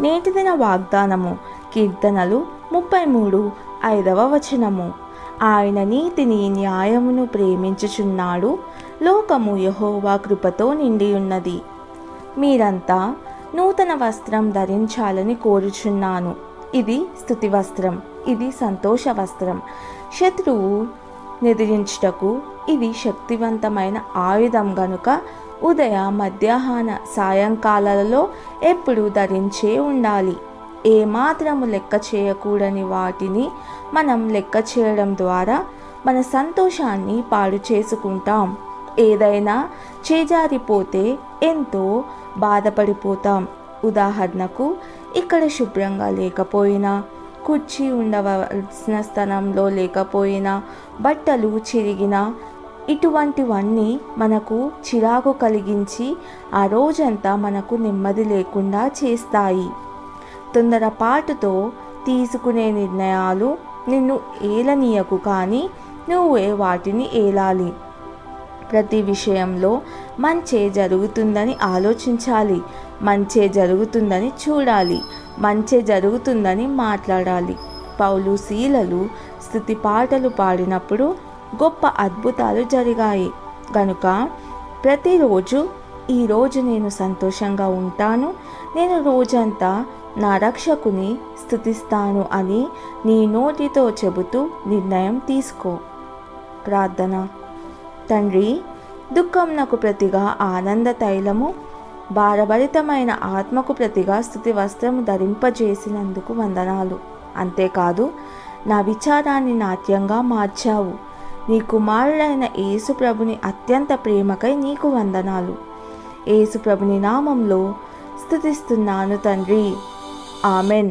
నేటి దిన వాగ్దానము కీర్తనలు ముప్పై మూడు ఐదవ వచనము. ఆయన నీతిని న్యాయమును ప్రేమించుచున్నాడు. లోకము యహోవా కృపతో నిండి ఉన్నది మీరంతా నూతన వస్త్రం ధరించాలని కోరుచున్నాను. ఇది స్థుతి వస్త్రం ఇది సంతోష వస్త్రం. శత్రువు నిద్రించుటకు ఇది శక్తివంతమైన ఆయుధం గనుక ఉదయ మధ్యాహ్న సాయంకాలాలలో ఎప్పుడు ధరించే ఉండాలి. ఏమాత్రము లెక్క చేయకూడని వాటిని మనం లెక్క చేయడం ద్వారా మన సంతోషాన్ని పాడు చేసుకుంటాం. ఏదైనా చేజారిపోతే ఎంతో బాధపడిపోతాం. ఉదాహరణకు ఇక్కడ శుభ్రంగా లేకపోయినా కుర్చీ ఉండవలసిన స్థలంలో లేకపోయినా బట్టలు చిరిగినా ఇటువంటివన్నీ మనకు చిరాకు కలిగించి ఆ రోజంతా మనకు నెమ్మది లేకుండా చేస్తాయి. తొందరపాటుతో తీసుకునే నిర్ణయాలు నిన్ను ఏలనీయకు కానీ నువ్వే వాటిని ఏలాలి. ప్రతి విషయంలో మంచే జరుగుతుందని ఆలోచించాలి. మంచే జరుగుతుందని చూడాలి. మంచే జరుగుతుందని మాట్లాడాలి. పౌలు శీలలు స్థుతి పాటలు పాడినప్పుడు గొప్ప అద్భుతాలు జరిగాయి. కనుక ప్రతిరోజు ఈరోజు నేను సంతోషంగా ఉంటాను. నేను రోజంతా నా రక్షకుని స్థుతిస్తాను అని నీ నోటితో చెబుతూ నిర్ణయం తీసుకో. ప్రార్థన. తండ్రి దుఃఖం నాకు ప్రతిగా ఆనంద తైలము భారభరితమైన ఆత్మకు ప్రతిగా స్థుతి వస్త్రము ధరింపజేసినందుకు వందనాలు. అంతేకాదు నా విచారాన్ని నాట్యంగా మార్చావు. నీ కుమారుడైన యేసుప్రభుని అత్యంత ప్రేమకై నీకు వందనాలు. యేసుప్రభుని నామంలో స్థుతిస్తున్నాను తండ్రి. ఆమెన్.